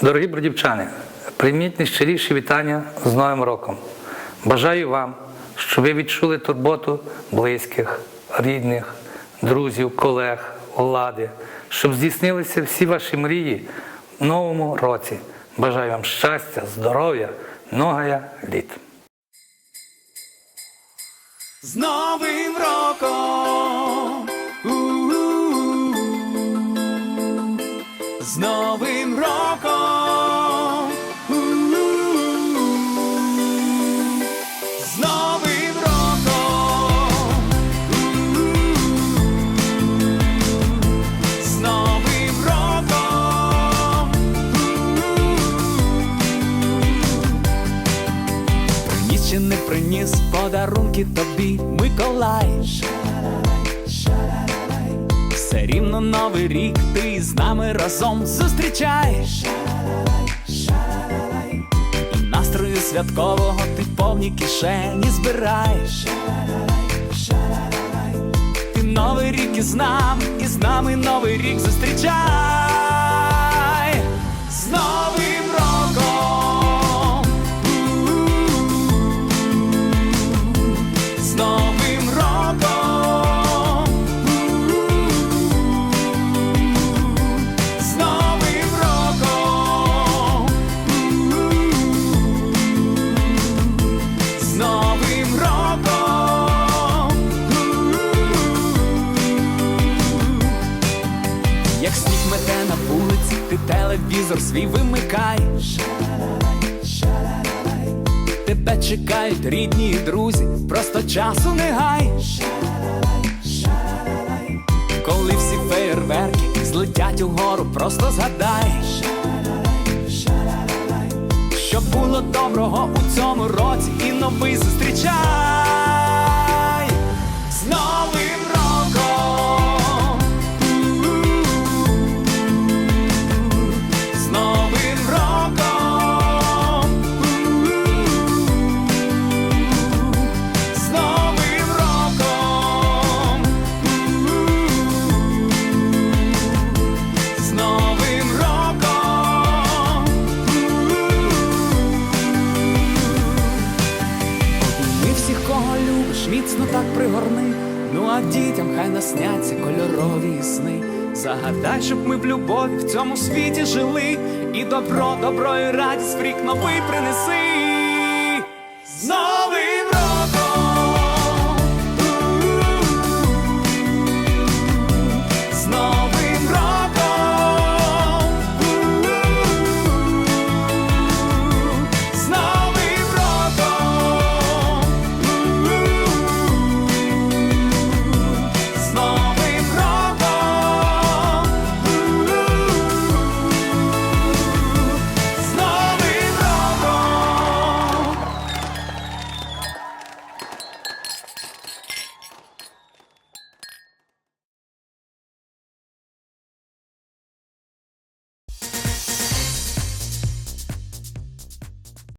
Дорогі бродівчани, прийміть найщиріші вітання з Новим роком. Бажаю вам, щоб ви відчули турботу близьких, рідних, друзів, колег, влади, щоб здійснилися всі ваші мрії в новому році. Бажаю вам щастя, здоров'я, многоя літ. З Новим роком! У-у-у. З Новим роком! Не приніс подарунки тобі, Миколай. Все рівно новий рік ти з нами разом зустрічаєш. І настрою святкового ти повні кишені збираєш. Ти новий рік із нами, і з нами новий рік зустрічай. Телевізор свій вимикаєш. Тебе чекають рідні друзі, просто часу не гаєш. Коли всі феєрверки злетять угору, просто згадаєш. Що було доброго у цьому році і новий так пригорни. Ну а дітям хай насняться кольорові сни. Загадай, щоб ми в любові в цьому світі жили. І добро, добро і радість в рік новий принеси.